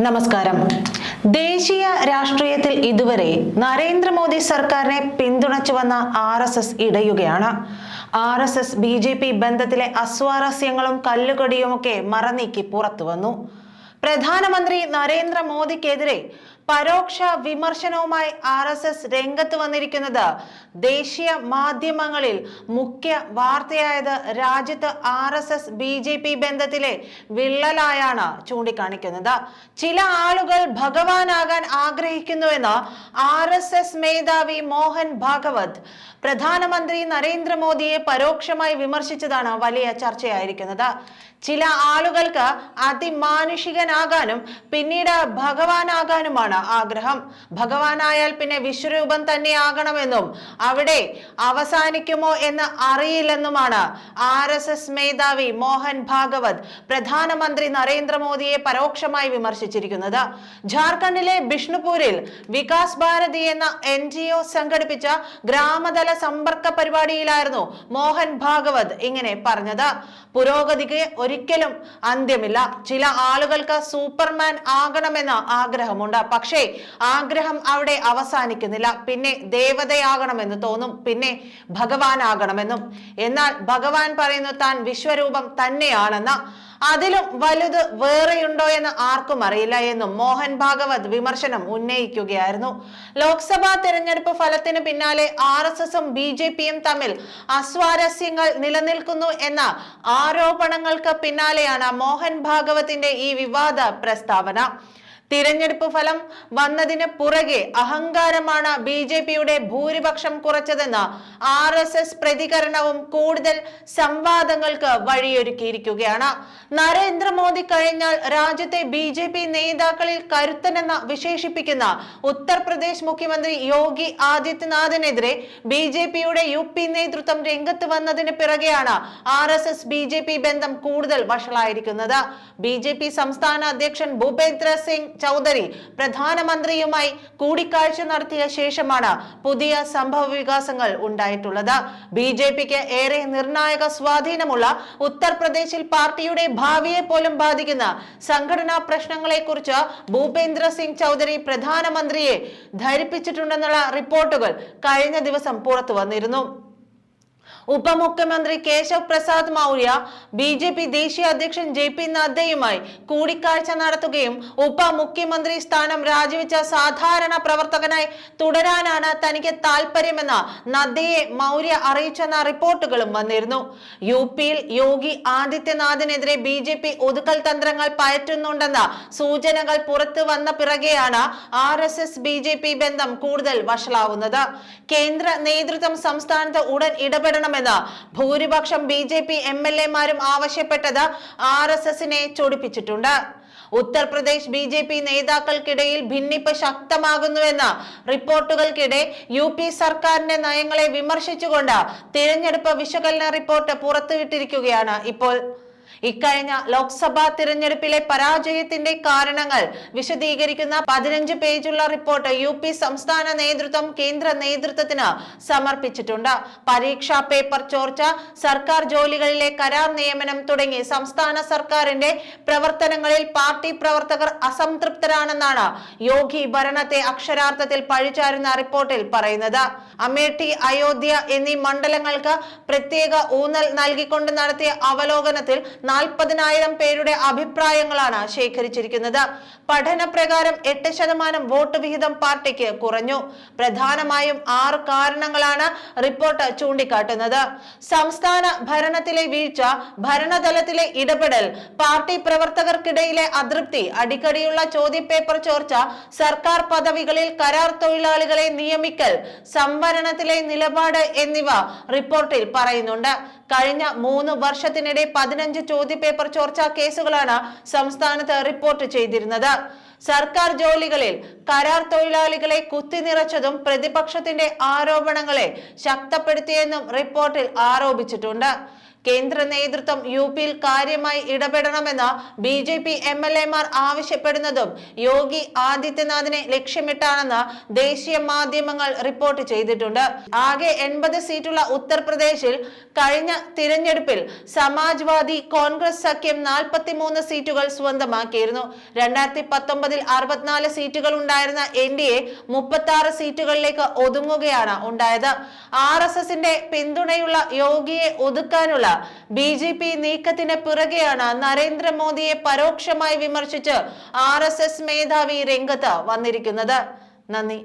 നമസ്കാരം. ദേശീയ രാഷ്ട്രീയത്തിൽ ഇതുവരെ നരേന്ദ്രമോദി സർക്കാരിനെ പിന്തുണച്ചു വന്ന R S S ഇടയുകയാണ്. R S S B J P ബന്ധത്തിലെ അസ്വാരസ്യങ്ങളും കല്ലുകടിയുമൊക്കെ മറനീക്കി പുറത്തു വന്നു പ്രധാനമന്ത്രി നരേന്ദ്രമോദിക്കെതിരെ പരോക്ഷ വിമർശനവുമായി ആർ എസ് എസ് രംഗത്ത് വന്നിരിക്കുന്നത് ദേശീയ മാധ്യമങ്ങളിൽ മുഖ്യ വാർത്തയായത് രാജ്യത്ത് R S S B J P ബന്ധത്തിലെ വിള്ളലായാണ് ചൂണ്ടിക്കാണിക്കുന്നത്. ചില ആളുകൾ ഭഗവാനാകാൻ ആഗ്രഹിക്കുന്നുവെന്ന് ആർ എസ് എസ് മേധാവി മോഹൻ ഭാഗവത് പ്രധാനമന്ത്രി നരേന്ദ്രമോദിയെ പരോക്ഷമായി വിമർശിച്ചതാണ് വലിയ ചർച്ചയായിരിക്കുന്നത്. ചില ആളുകൾക്ക് അതിമാനുഷികനാകാനും പിന്നീട് ഭഗവാനാകാനുമാണ് ആഗ്രഹം. ഭഗവാനായാൽ പിന്നെ വിശ്വരൂപം തന്നെയാകണമെന്നും അവിടെ അവസാനിക്കുമോ എന്ന് അറിയില്ലെന്നുമാണ് ആർ എസ് എസ് മേധാവി മോഹൻ ഭാഗവത് പ്രധാനമന്ത്രി നരേന്ദ്രമോദിയെ പരോക്ഷമായി വിമർശിച്ചിരിക്കുന്നത്. ജാർഖണ്ഡിലെ ബിഷ്ണുപൂരിൽ വികാസ് ഭാരതി എന്ന എൻ ജി ഒ സംഘടിപ്പിച്ച ഗ്രാമതല സമ്പർക്ക പരിപാടിയിലായിരുന്നു മോഹൻ ഭാഗവത് ഇങ്ങനെ പറഞ്ഞത്. പുരോഗതിക്ക് ഒരിക്കലും അന്ത്യമില്ല. ചില ആളുകൾക്ക് സൂപ്പർമാൻ ആകണമെന്ന് ആഗ്രഹമുണ്ട്. പക്ഷേ ആഗ്രഹം അവിടെ അവസാനിക്കുന്നില്ല. പിന്നെ ദേവതയാകണമെന്ന് തോന്നും. പിന്നെ ഭഗവാനാകണമെന്നും. എന്നാൽ ഭഗവാൻ പറയുന്നു താൻ വിശ്വരൂപം തന്നെയാണെന്ന്. അതിലും വലുത് വേറെയുണ്ടോ എന്ന് ആർക്കും അറിയില്ല എന്നും മോഹൻ ഭാഗവത് വിമർശനം ഉന്നയിക്കുകയായിരുന്നു. ലോക്സഭാ തെരഞ്ഞെടുപ്പ് ഫലത്തിന് പിന്നാലെ ആർ എസ് എസും ബി ജെ പിയും തമ്മിൽ അസ്വാരസ്യങ്ങൾ നിലനിൽക്കുന്നു എന്ന ആരോപണങ്ങൾക്ക് പിന്നാലെയാണ് മോഹൻ ഭാഗവത്തിന്റെ ഈ വിവാദ പ്രസ്താവന. തിരഞ്ഞെടുപ്പ് ഫലം വന്നതിന് പുറകെ അഹങ്കാരമാണ് ബി ജെ പിയുടെ ഭൂരിപക്ഷം കുറച്ചതെന്ന് ആർ എസ് എസ് പ്രതികരണവും കൂടുതൽ സംവാദങ്ങൾക്ക് വഴിയൊരുക്കിയിരിക്കുകയാണ്. നരേന്ദ്രമോദി കഴിഞ്ഞാൽ രാജ്യത്തെ ബി ജെ പി നേതാക്കളിൽ കരുത്തനെന്ന് വിശേഷിപ്പിക്കുന്ന ഉത്തർപ്രദേശ് മുഖ്യമന്ത്രി യോഗി ആദിത്യനാഥിനെതിരെ ബി ജെ പിയുടെ യു പി നേതൃത്വം രംഗത്ത് വന്നതിന് പിറകെയാണ് R S S B J P ബന്ധം കൂടുതൽ വഷളായിരിക്കുന്നത്. ബി ജെ പി സംസ്ഥാന അധ്യക്ഷൻ ഭൂപേന്ദ്ര സിംഗ് ചൗധരി പ്രധാനമന്ത്രിയുമായി കൂടിക്കാഴ്ച നടത്തിയ ശേഷമാണ് പുതിയ സംഭവ വികാസങ്ങൾ ഉണ്ടായിട്ടുള്ളത്. ബി ജെ പിക്ക് ഏറെ നിർണായക സ്വാധീനമുള്ള ഉത്തർപ്രദേശിൽ പാർട്ടിയുടെ ഭാവിയെ പോലും ബാധിക്കുന്ന സംഘടനാ പ്രശ്നങ്ങളെക്കുറിച്ച് ഭൂപേന്ദ്ര സിംഗ് ചൗധരി പ്രധാനമന്ത്രിയെ ധരിപ്പിച്ചിട്ടുണ്ടെന്നുള്ള റിപ്പോർട്ടുകൾ കഴിഞ്ഞ ദിവസം പുറത്തു വന്നിരുന്നു. ഉപമുഖ്യമന്ത്രി Keshav Prasad Maurya B J P ദേശീയ അധ്യക്ഷൻ ജെ പി നദ്ദയുമായി കൂടിക്കാഴ്ച നടത്തുകയും ഉപമുഖ്യമന്ത്രി സ്ഥാനം രാജിവെച്ച സാധാരണ പ്രവർത്തകനായി തുടരാനാണ് തനിക്ക് താല്പര്യമെന്ന് നദ്ദയെ മൗര്യ അറിയിച്ചെന്ന റിപ്പോർട്ടുകളും വന്നിരുന്നു. യു പിയിൽ യോഗി ആദിത്യനാഥിനെതിരെ ബി ജെ പി ഒതുക്കൽ തന്ത്രങ്ങൾ പയറ്റുന്നുണ്ടെന്ന സൂചനകൾ പുറത്തു വന്ന പിറകെയാണ് R S S B J P ബന്ധം കൂടുതൽ വഷളാവുന്നത്. കേന്ദ്ര നേതൃത്വം സംസ്ഥാനത്ത് ഉടൻ ഇടപെടണമെന്ന് ഭൂരിപക്ഷം B J P M L എമാരും ആവശ്യപ്പെട്ടത് ആർ എസ് എസിനെ ചൊടിപ്പിച്ചിട്ടുണ്ട്. ഉത്തർപ്രദേശ് ബി ജെ പി നേതാക്കൾക്കിടയിൽ ഭിന്നിപ്പ് ശക്തമാകുന്നുവെന്ന റിപ്പോർട്ടുകൾക്കിടെ യു പി സർക്കാരിന്റെ നയങ്ങളെ വിമർശിച്ചുകൊണ്ട് തിരഞ്ഞെടുപ്പ് വിശകലന റിപ്പോർട്ട് പുറത്തുവിട്ടിരിക്കുകയാണ് ഇപ്പോൾ. ഇക്കഴിഞ്ഞ ലോക്സഭാ തിരഞ്ഞെടുപ്പിലെ പരാജയത്തിന്റെ കാരണങ്ങൾ വിശദീകരിക്കുന്ന പതിനഞ്ച് പേജുള്ള റിപ്പോർട്ട് യു പി സംസ്ഥാന നേതൃത്വം കേന്ദ്ര നേതൃത്വത്തിന് സമർപ്പിച്ചിട്ടുണ്ട്. പരീക്ഷാ പേപ്പർ ചോർച്ച സർക്കാർ ജോലികളിലെ കരാർ നിയമനം തുടങ്ങി സംസ്ഥാന സർക്കാരിന്റെ പ്രവർത്തനങ്ങളിൽ പാർട്ടി പ്രവർത്തകർ അസംതൃപ്തരാണെന്നാണ് യോഗി ഭരണത്തെ അക്ഷരാർത്ഥത്തിൽ പഴിചാരുന്ന റിപ്പോർട്ടിൽ പറയുന്നത്. അമേഠി അയോധ്യ എന്നീ മണ്ഡലങ്ങൾക്ക് പ്രത്യേക ഊന്നൽ നൽകിക്കൊണ്ട് നടത്തിയ അവലോകനത്തിൽ നാൽപ്പതിനായിരം പേരുടെ അഭിപ്രായങ്ങളാണ് ശേഖരിച്ചിരിക്കുന്നത്. പഠനപ്രകാരം എട്ട് ശതമാനം വോട്ട് വിഹിതം പാർട്ടിക്ക് കുറഞ്ഞു. പ്രധാനമായും ആറ് കാരണങ്ങളാണ് റിപ്പോർട്ട് ചൂണ്ടിക്കാട്ടുന്നത്. സംസ്ഥാന ഭരണത്തിലെ വീഴ്ച ഭരണതലത്തിലെ ഇടപെടൽ പാർട്ടി പ്രവർത്തകർക്കിടയിലെ അതൃപ്തി അടിക്കടിയുള്ള ചോദ്യപേപ്പർ ചോർച്ച സർക്കാർ പദവികളിൽ കരാർ തൊഴിലാളികളെ നിയമിക്കൽ സംവരണത്തിലെ നിലപാട് എന്നിവ റിപ്പോർട്ടിൽ പറയുന്നുണ്ട്. കഴിഞ്ഞ മൂന്ന് വർഷത്തിനിടെ പതിനഞ്ച് ചോദ്യപേപ്പർ ചോർച്ചാ കേസുകളാണ് സംസ്ഥാനത്ത് റിപ്പോർട്ട് ചെയ്തിരുന്നത്. സർക്കാർ ജോലികളിൽ കരാർ തൊഴിലാളികളെ കുത്തിനിറച്ചതും പ്രതിപക്ഷത്തിന്റെ ആരോപണങ്ങളെ ശക്തപ്പെടുത്തിയെന്നും റിപ്പോർട്ടിൽ ആരോപിച്ചിട്ടുണ്ട്. കേന്ദ്ര നേതൃത്വം യു പിയിൽ കാര്യമായി ഇടപെടണമെന്ന് B J P M L എമാർ ആവശ്യപ്പെടുന്നതും യോഗി ആദിത്യനാഥിനെ ലക്ഷ്യമിട്ടാണെന്ന് ദേശീയ മാധ്യമങ്ങൾ റിപ്പോർട്ട് ചെയ്തിട്ടുണ്ട്. ആകെ എൺപത് സീറ്റുള്ള ഉത്തർപ്രദേശിൽ കഴിഞ്ഞ തിരഞ്ഞെടുപ്പിൽ സമാജ്വാദി കോൺഗ്രസ് സഖ്യം നാൽപ്പത്തിമൂന്ന് സീറ്റുകൾ സ്വന്തമാക്കിയിരുന്നു. രണ്ടായിരത്തി പത്തൊമ്പതിൽ അറുപത്തിനാല് സീറ്റുകൾ ഉണ്ടായിരുന്ന എൻ ഡി എ മുപ്പത്തി ആറ് സീറ്റുകളിലേക്ക് ഒതുങ്ങുകയാണ് ഉണ്ടായത്. ആർ എസ് എസിന്റെ പിന്തുണയുള്ള യോഗിയെ ഒതുക്കാനുള്ള ബി ജെ പി നീക്കത്തിന് പിറകെയാണ് നരേന്ദ്രമോദിയെ പരോക്ഷമായി വിമർശിച്ച് ആർ മേധാവി രംഗത്ത് വന്നിരിക്കുന്നത്. നന്ദി.